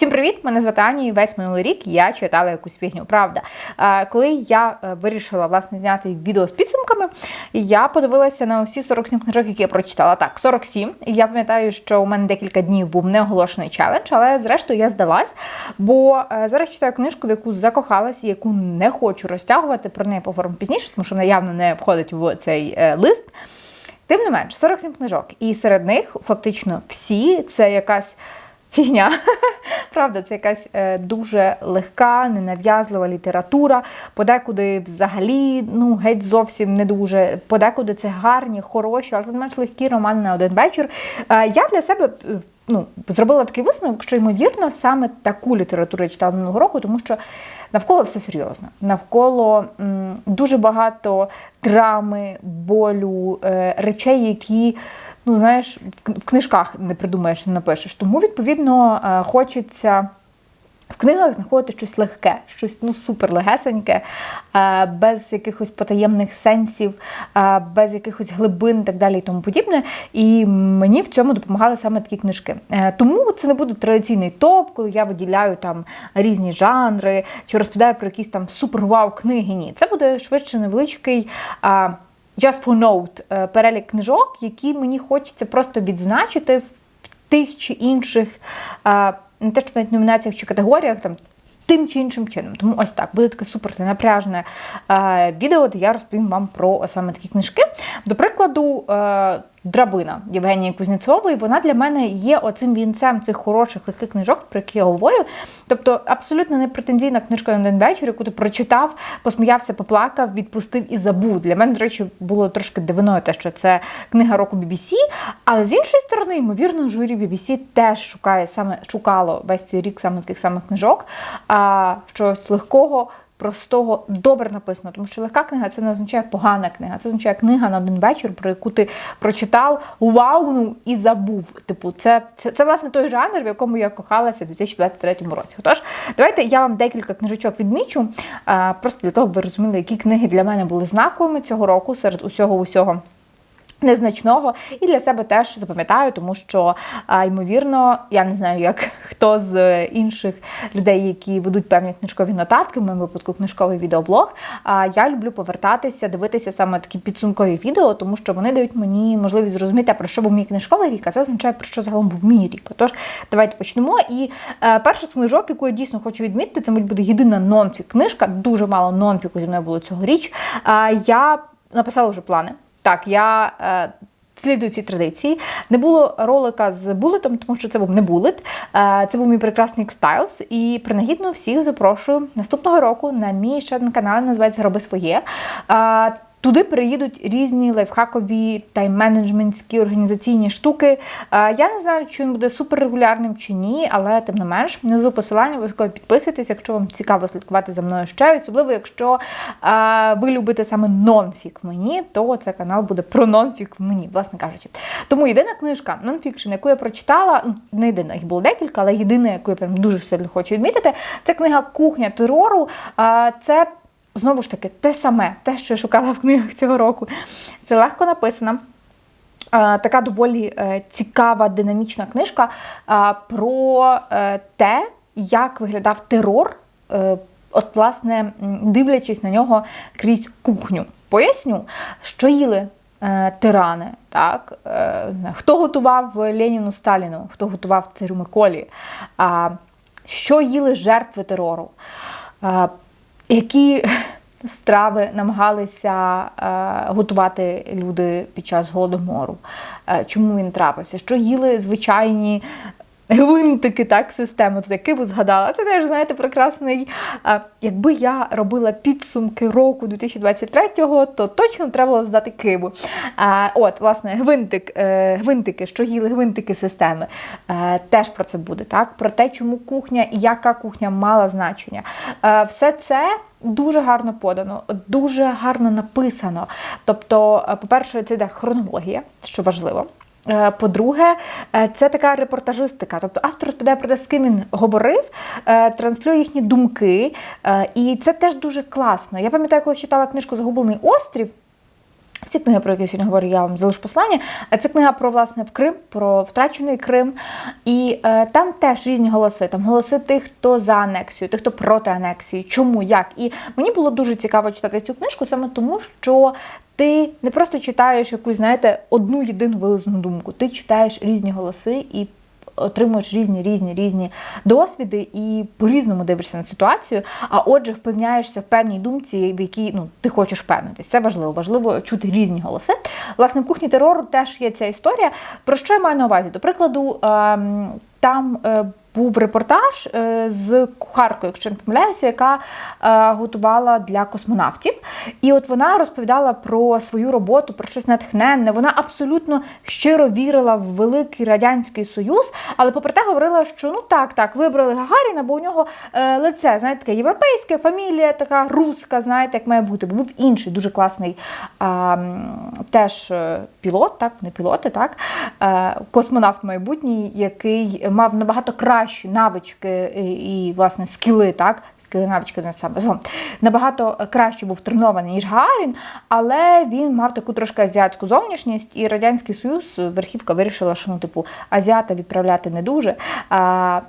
Всім привіт! Мене звати Аня, і весь минулий рік я читала якусь фігню. Правда, коли я е, вирішила власне зняти відео з підсумками, я подивилася на усі 47 книжок, які я прочитала. Так, 47. І я пам'ятаю, що у мене декілька днів був неоголошений челендж, але зрештою я здалась. Бо е, зараз читаю книжку, в яку закохалась, яку не хочу розтягувати. Про неї поговоримо пізніше, тому що вона явно не входить в цей е, лист. Тим не менш, 47 книжок. І серед них фактично всі це якась фігня. Правда, це якась е, дуже легка, ненав'язлива література. Подекуди взагалі ну, геть зовсім не дуже. Подекуди це гарні, хороші, але менш легкі романи на один вечір. Е, я для себе. е, Ну, зробила такий висновок, що ймовірно саме таку літературу я читала минулого року, тому що навколо все серйозно. Навколо м, дуже багато драми, болю, речей, які ну знаєш, в книжках не придумаєш, не напишеш. Тому, відповідно, е, хочеться. В книгах знаходити щось легке, щось ну супер легесеньке, е, без якихось потаємних сенсів, е, без якихось глибин і так далі і тому подібне. І мені в цьому допомагали саме такі книжки. Тому це не буде традиційний топ, коли я виділяю там різні жанри чи розповідаю про якісь там супер-вау книги. Ні, це буде швидше невеличкий. Just for note е, перелік книжок, які мені хочеться просто відзначити в тих чи інших, е, не те, що навіть номінаціях чи категоріях, там тим чи іншим чином. Тому ось так буде таке супер напряжне е, відео, де я розповім вам про саме такі книжки. До прикладу, Драбина Євгенії Кузнєцової, вона для мене є оцим вінцем цих хороших легких книжок, про які я говорю. Тобто абсолютно не претензійна книжка на один вечір, яку ти прочитав, посміявся, поплакав, відпустив і забув. Для мене, до речі, було трошки дивиною те, що це книга року BBC, але з іншої сторони, ймовірно, журі BBC теж шукає саме шукало весь цей рік саме таких самих книжок, а щось легкого. Простого добре написано, тому що легка книга це не означає погана книга, це означає книга на один вечір, про яку ти прочитав, вауну і забув. Типу, це, це, це власне той жанр, в якому я кохалася у 2023 році. Отож, давайте я вам декілька книжечок відмічу, просто для того, щоб ви розуміли, які книги для мене були знаковими цього року серед усього усього. Незначного і для себе теж запам'ятаю, тому що ймовірно, я не знаю, як хто з інших людей, які ведуть певні книжкові нотатки, в моєму випадку книжковий відеоблог. А я люблю повертатися, дивитися саме такі підсумкові відео, тому що вони дають мені можливість зрозуміти, про що був мій книжковий рік, а це означає про що загалом був мій рік. Тож давайте почнемо. І е, перша з книжок, яку я дійсно хочу відмітити, це мабуть буде єдина нонфік книжка. Дуже мало нонфіку зі мною було цьогоріч. А, я написала вже плани. Так, я е, слідую цій традиції. Не було ролика з булетом, тому що це був не булет. Е, це був мій прекрасний X-Styles. І принагідно всіх запрошую наступного року на мій ще один канал, називається Роби своє. Е, Туди переїдуть різні лайфхакові тайм-менеджментські організаційні штуки. Е, Я не знаю, чи він буде суперрегулярним чи ні, але тим не менш, внизу посилання обов'язково підписуйтесь, якщо вам цікаво слідкувати за мною ще. Особливо, якщо е, ви любите саме нонфік мені, то цей канал буде про нонфік мені, власне кажучи. Тому єдина книжка нонфікшн, яку я прочитала, ну, не єдина, їх було декілька, але єдина, яку я прям дуже сильно хочу відмітити, це книга Кухня терору. Е, Це Знову ж таки, те саме, те, що я шукала в книгах цього року. Це легко написано. Така доволі е, цікава, динамічна книжка е, про е, те, як виглядав терор, от, власне, дивлячись на нього крізь кухню. Поясню, що їли тирани, так? Хто готував Леніну Сталіну, хто готував царю Миколі, що їли жертви терору. Які страви намагалися е, готувати люди під час голодомору, е, чому він трапився, що їли звичайні гвинтики так, системи, тут я киву згадала. Це теж, знаєте, прекрасний. якби я робила підсумки року 2023-го, то точно треба було здати киву. Е, от, власне, гвинтик, е, гвинтики, що їли гвинтики системи, е, теж про це буде, так? Про те, чому кухня і яка кухня мала значення. Е, все це. Дуже гарно подано, дуже гарно написано. Тобто, по-перше, це йде хронологія, що важливо. Е, По-друге, е, це така репортажистика. Тобто автор розповідає про те, з ким він говорив, е, транслює їхні думки. І це теж дуже класно. Я пам'ятаю, коли читала книжку Загублений острів. Ці книги, про які я сьогодні говорю, я вам залишу послання. Е, Це книга про власне в Крим, про втрачений Крим. І е, там теж різні голоси. Там голоси тих, хто за анексію, тих, хто проти анексії, чому, як. І мені було дуже цікаво читати цю книжку саме тому, що ти не просто читаєш якусь, знаєте, одну єдину вилизну думку. Ти читаєш різні голоси і отримуєш різні різні різні досвіди і по-різному дивишся на ситуацію. А отже, впевняєшся в певній думці, в якій ну ти хочеш впевнитись. Це важливо. Важливо чути різні голоси. Власне, в кухні терору теж є ця історія. Про що я маю на увазі? До прикладу, ем, там. Був репортаж е, з кухаркою, якщо не помиляюся, яка е, готувала для космонавтів. І от вона розповідала про свою роботу, про щось натхненне. Вона абсолютно щиро вірила в великий радянський союз, але попри те говорила, що ну так, так, вибрали Гагаріна, бо у нього е, лице, знаєте, таке європейське, фамілія така руска, знаєте, як має бути. Бо був інший дуже класний а, теж пілот, так, не пілоти, так, космонавт майбутній, який мав набагато кращі навички і, і власне скіли, так. Скіли навички на саме загалом, набагато краще був тренований, ніж Гагарін, але він мав таку трошки азіатську зовнішність, і Радянський Союз верхівка вирішила, що ну, типу, азіата відправляти не дуже. А,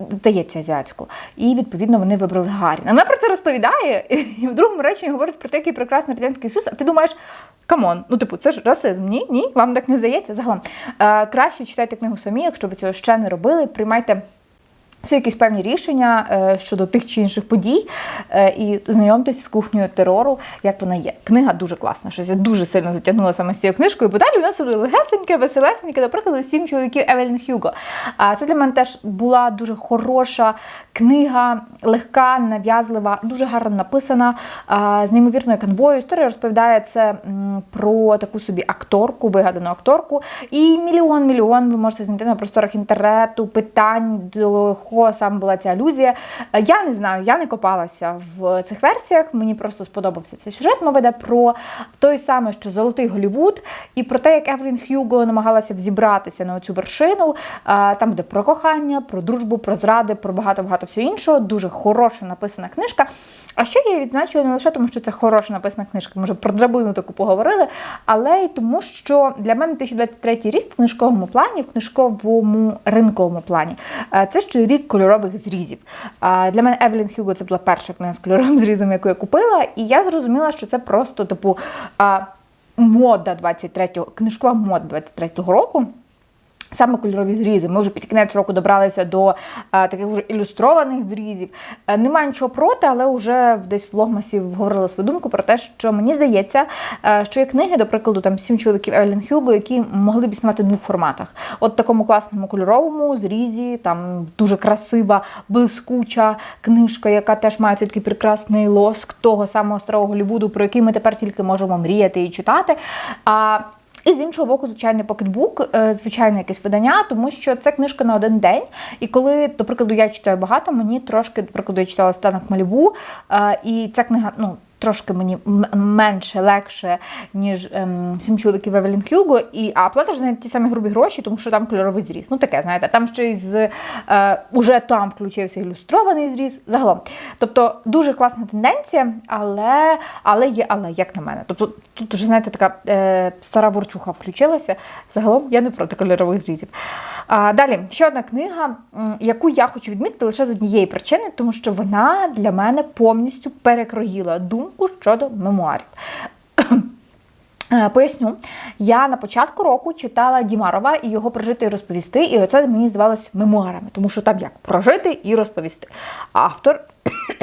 Здається, азіатську. І відповідно вони вибрали Гагаріна. Вона про це розповідає, і в другому реченні говорить про те, який прекрасний радянський Союз, а ти думаєш, камон, ну типу, це ж расизм. Ні, ні, вам так не здається. Загалом е, краще читайте книгу самі, якщо ви цього ще не робили, приймайте. Це якісь певні рішення е, щодо тих чи інших подій, е, і знайомтесь з кухнею терору, як вона є. Книга дуже класна. Щось я дуже сильно затягнула саме з цією книжкою, бо далі у нас легесеньке, веселесеньке, до прикладу, сім чоловіків Евелін Хьюго. А це для мене теж була дуже хороша книга, легка, нав'язлива, дуже гарно написана, з неймовірною канвою. Історія розповідає це про таку собі акторку, вигадану акторку. І мільйон-мільйон ви можете знайти на просторах інтернету, питань до кого саме була ця алюзія. Я не знаю, я не копалася в цих версіях. Мені просто сподобався цей сюжет. Мова йде про той самий, що Золотий Голівуд, і про те, як Евелін Хьюго намагалася взібратися на цю вершину. Там буде про кохання, про дружбу, про зради, про багато-багато всього іншого. Дуже хороша написана книжка. А ще я відзначила не лише тому, що це хороша написана книжка, ми вже про драбину таку поговорили, але й тому, що для мене 2023 рік в книжковому плані, в книжковому ринковому плані, це ще рік кольорових зрізів. Для мене Евелін Хьюго це була перша книга з кольоровим зрізом, яку я купила, і я зрозуміла, що це просто типу мода 23-го, книжкова мода 23-го року. Саме кольорові зрізи. Ми вже під кінець року добралися до а, таких вже ілюстрованих зрізів. А, немає нічого проти, але вже десь в Логмасі говорила свою думку про те, що мені здається, а, що є книги, до прикладу, там сім чоловіків Евелін Хьюго, які могли б існувати в двох форматах. От такому класному кольоровому зрізі, там дуже красива, блискуча книжка, яка теж має цей такий прекрасний лоск того самого старого Голлівуду, про який ми тепер тільки можемо мріяти і читати. А і з іншого боку, звичайний покетбук, е, звичайне якесь видання, тому що це книжка на один день. І коли, до прикладу, я читаю багато, мені трошки, до прикладу, я читала станок Малібу, е, і ця книга, ну трошки мені менше, легше, ніж ем, сім чоловіків Евелін Хьюго, і а платиш за ті самі грубі гроші, тому що там кольоровий зріз. Ну таке, знаєте, там ще й з е, уже там включився ілюстрований зріз. Загалом. Тобто дуже класна тенденція, але але є, але як на мене. Тобто тут вже, знаєте, така е, стара ворчуха включилася. Загалом я не проти кольорових зрізів. Далі, ще одна книга, яку я хочу відмітити лише з однієї причини, тому що вона для мене повністю перекроїла думку щодо мемуарів. Е, поясню, я на початку року читала Дімарова і його прожити і розповісти, і оце мені здавалось мемуарами, тому що там як прожити і розповісти. Автор,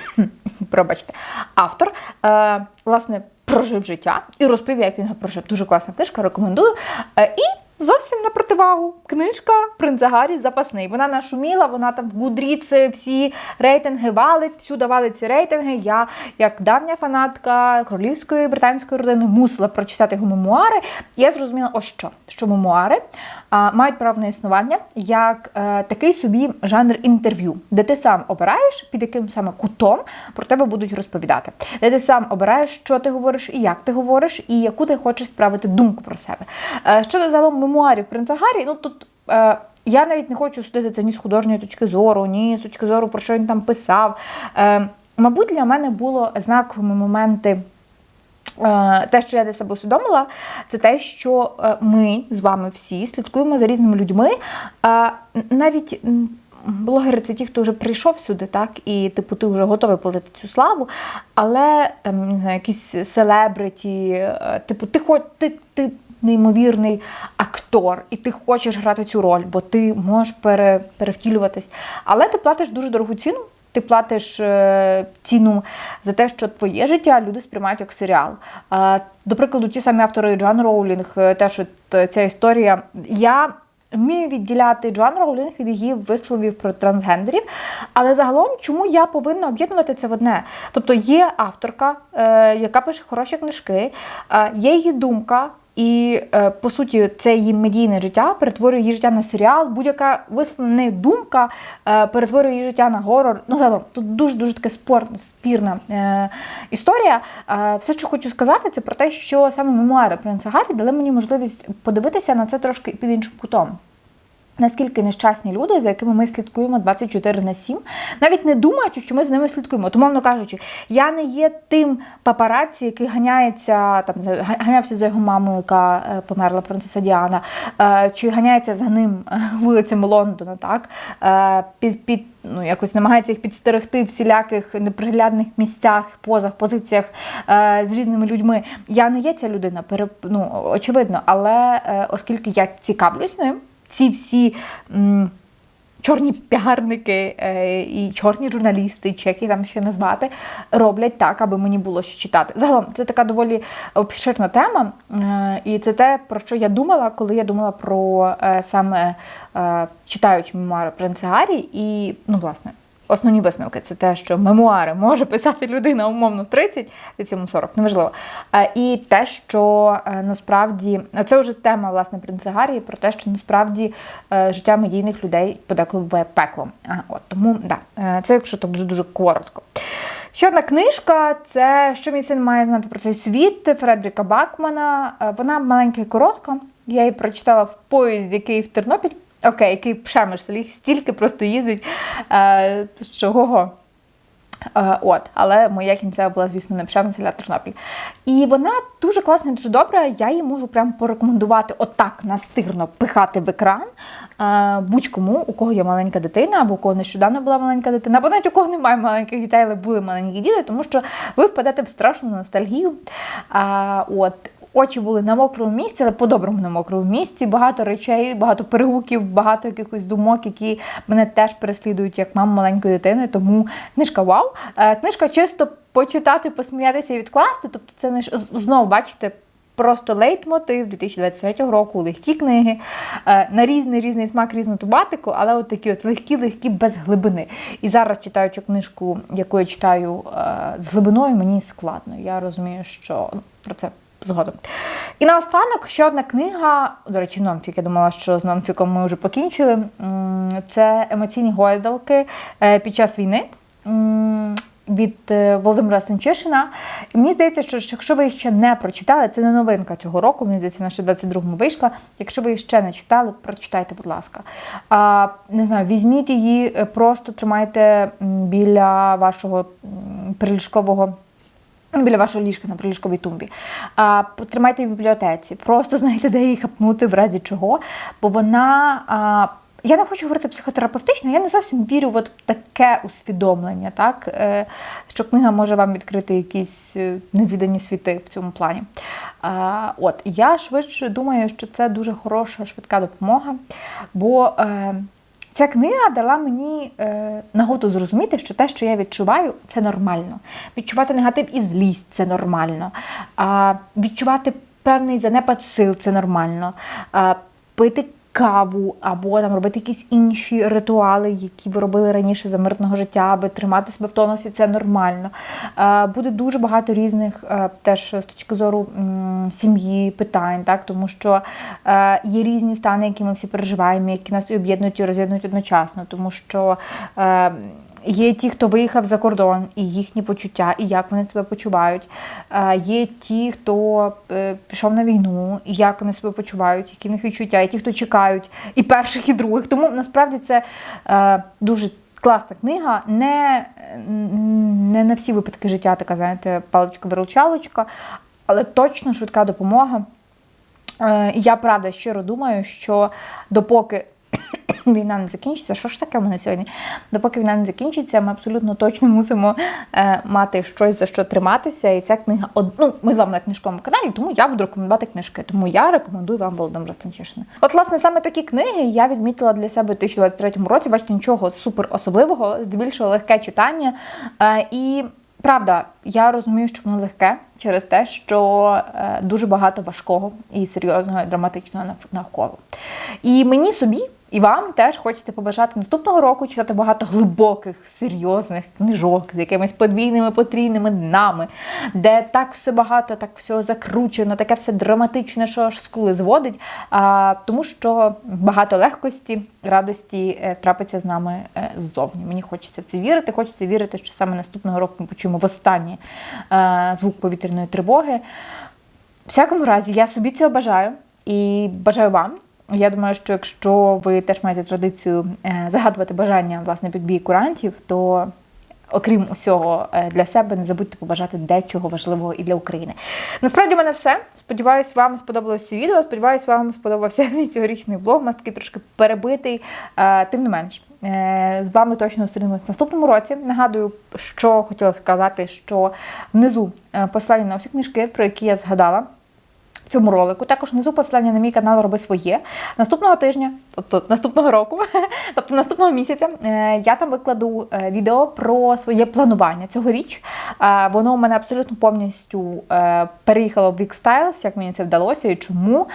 пробачте, автор, е, власне, прожив життя і розповів, як він його прожив. Дуже класна книжка, рекомендую. Е, і Зовсім на противагу. Книжка Принца Гаррі запасний. Вона нашуміла, вона там в Гудріці всі рейтинги валить, всюди валить ці рейтинги. Я, як давня фанатка королівської британської родини, мусила прочитати його мемуари. Я зрозуміла, ось що, що мемуари мають право на існування як е, такий собі жанр інтерв'ю, де ти сам обираєш, під яким саме кутом про тебе будуть розповідати, де ти сам обираєш, що ти говориш і як ти говориш, і яку ти хочеш справити думку про себе. Е, щодо загалом мемуарів принца Гаррі, ну тут. Е, я навіть не хочу судити це ні з художньої точки зору, ні з точки зору, про що він там писав. Е, Мабуть, для мене було знаковими моменти Те, що я для себе усвідомила, це те, що е, ми з вами всі слідкуємо за різними людьми. Е, Навіть блогери це ті, хто вже прийшов сюди, так, і типу ти вже готовий платити цю славу, але там не знаю, якісь селебриті, е, типу, ти хоч ти, ти неймовірний актор, і ти хочеш грати цю роль, бо ти можеш пере, перевтілюватись. Але ти платиш дуже дорогу ціну. Ти платиш е, ціну за те, що твоє життя люди сприймають як серіал. До прикладу, ті самі автори Джоан Роулінг, е, теж от, е, ця історія. Я вмію відділяти Джоан Роулінг від її висловів про трансгендерів, але загалом, чому я повинна об'єднувати це в одне? Тобто є авторка, яка пише хороші книжки, є її думка. І е, по суті, це її медійне життя перетворює її життя на серіал. Будь-яка висловлена нею думка е, перетворює її життя на горор. Ну загалом тут дуже дуже таке спор, спірна е, історія. Е, все, що хочу сказати, це про те, що саме мемуари принца Гаррі дали мені можливість подивитися на це трошки під іншим кутом. Наскільки нещасні люди, за якими ми слідкуємо 24 на 7, навіть не думаючи, що ми з ними слідкуємо. Тому, кажучи, я не є тим папараці, який ганяється там за- ганявся за його мамою, яка е, померла принцеса Діана, е, чи ганяється за ним е, вулицями Лондона, так під, під ну якось намагається їх підстерегти в всіляких неприглядних місцях, позах, позиціях з різними людьми. Я не є ця людина, ну, очевидно, але оскільки я цікавлюсь ним ці всі м, чорні піарники е, і чорні журналісти, чи які там ще назвати, роблять так, аби мені було що читати. Загалом, це така доволі обширна тема, е, і це те, про що я думала, коли я думала про е, саме е, читаючи мемуари принца Гаррі, і, ну, власне. Основні висновки це те, що мемуари може писати людина умовно в 30, при цьому 40, неважливо. І те, що е, насправді це вже тема власне принца Гаррі, про те, що насправді е, життя медійних людей подеколи буває пеклом. От тому да, е, це якщо так дуже дуже коротко. Ще одна книжка це що мій син має знати про цей світ Фредріка Бакмана. Вона маленька і коротка. Я її прочитала в поїзді Київ-Тернопіль. Окей, який Пшемиш, їх стільки просто їздить, е, що го-го. Е, От, але моя кінцева була, звісно, не Пшемисель, а Тернопіль. І вона дуже класна, дуже добра. Я її можу прям порекомендувати отак настирно пихати в екран е, будь-кому, у кого є маленька дитина, або у кого нещодавно була маленька дитина, або навіть у кого немає маленьких дітей, але були маленькі діти, тому що ви впадете в страшну ностальгію. От. Очі були на мокрому місці, але по-доброму на мокрому місці. Багато речей, багато перегуків, багато якихось думок, які мене теж переслідують як маму маленької дитини. Тому книжка вау. Е, Книжка чисто почитати, посміятися і відкласти. Тобто, це не знову бачите. Просто лейтмотив 2023 року, легкі книги е, на різний різний смак, різну тематику, але от такі от легкі, легкі без глибини. І зараз, читаючи книжку, яку я читаю е, з глибиною, мені складно. Я розумію, що ну, про це згодом. І наостанок ще одна книга, до речі, нонфік. Я думала, що з нонфіком ми вже покінчили. Це емоційні гойдалки е, під час війни. Від е, Володимира Станчишина. І мені здається, що якщо ви ще не прочитали, це не новинка цього року, мені здається, вона ще в 22-му вийшла. Якщо ви ще не читали, прочитайте, будь ласка. А, не знаю, візьміть її, е, просто тримайте біля вашого приліжкового біля вашого ліжка на приліжковій тумбі. А, потримайте її в бібліотеці. Просто знайте, де її хапнути в разі чого. Бо вона. А, я не хочу говорити психотерапевтично, я не зовсім вірю от в таке усвідомлення, так? Е, що книга може вам відкрити якісь е, незвідані світи в цьому плані. А, от, я швидше думаю, що це дуже хороша швидка допомога, бо е, Ця книга дала мені е, нагоду зрозуміти, що те, що я відчуваю, це нормально. Відчувати негатив і злість це нормально. А, відчувати певний занепад сил це нормально. А, пити каву або там робити якісь інші ритуали, які ви робили раніше за мирного життя, аби тримати себе в тонусі, це нормально. Е, буде дуже багато різних е, теж з точки зору сім'ї питань, так тому що е, є різні стани, які ми всі переживаємо, які нас об'єднують і роз'єднують одночасно, тому що. Є ті, хто виїхав за кордон, і їхні почуття, і як вони себе почувають. Є ті, хто е, пішов на війну, і як вони себе почувають, які в них відчуття, і ті, хто чекають, і перших, і других. Тому насправді це е, дуже класна книга. Не, не на всі випадки життя, така, знаєте, паличка-виручалочка. але точно швидка допомога. Е, я правда щиро думаю, що допоки війна не закінчиться, що ж таке в мене сьогодні? Допоки війна не закінчиться, ми абсолютно точно мусимо е, мати щось за що триматися. І ця книга од... ну, ми з вами на книжковому каналі, тому я буду рекомендувати книжки. Тому я рекомендую вам Володимира Станчишина. От, власне, саме такі книги я відмітила для себе у 2023 році. Бачите, нічого супер особливого, здебільшого легке читання. Е, і Правда, я розумію, що воно легке через те, що е, дуже багато важкого і серйозного, і драматичного нав- навколо. І мені собі і вам теж хочеться побажати наступного року читати багато глибоких, серйозних книжок з якимись подвійними, потрійними днами, де так все багато, так все закручено, таке все драматичне, що аж скули зводить. А, тому що багато легкості, радості е, трапиться з нами е, ззовні. Мені хочеться в це вірити. Хочеться вірити, що саме наступного року ми почуємо востаннє е, звук повітряної тривоги. В всякому разі, я собі цього бажаю і бажаю вам. Я думаю, що якщо ви теж маєте традицію е, загадувати бажання власне під бій курантів, то окрім усього е, для себе не забудьте побажати дечого важливого і для України. Насправді в мене все. Сподіваюсь, вам сподобалось це відео. Сподіваюсь, вам сподобався мій цьогорічний нас такий трошки перебитий. Е, Тим не менш, з вами точно зустрінемось в наступному році. Нагадую, що хотіла сказати, що внизу посилання на всі книжки, про які я згадала в цьому ролику. Також внизу посилання на мій канал Роби своє. Наступного тижня, тобто наступного року, тобто наступного місяця, е, я там викладу е, відео про своє планування цьогоріч. Е, Воно у мене абсолютно повністю переїхало в X-Styles, як мені це вдалося і чому.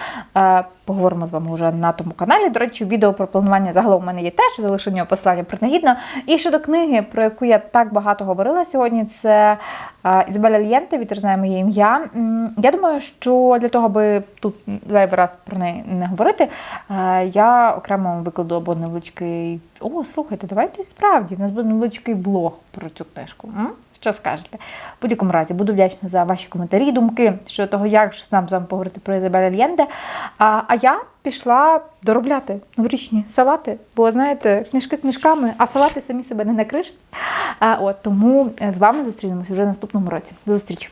Поговоримо з вами вже на тому каналі. До речі, відео про планування загалом у мене є теж, залишу нього посилання принагідно. І щодо книги, про яку я так багато говорила сьогодні, це е, Ізабеля Лієнте, «Вітер знає моє ім'я. Я думаю, що для того, аби тут зайвий раз про неї не говорити, е, я окремо викладу або невеличкий. О, слухайте, давайте справді, у нас буде невеличкий влог про цю книжку. Що скажете? В будь-якому разі буду вдячна за ваші коментарі, думки щодо того, як ж нам з вами поговорити про Ізабеля Лєнде. А, а я пішла доробляти новорічні салати, бо знаєте, книжки книжками, а салати самі себе не накриш. А, от тому е, з вами зустрінемося вже наступному році. До зустрічі!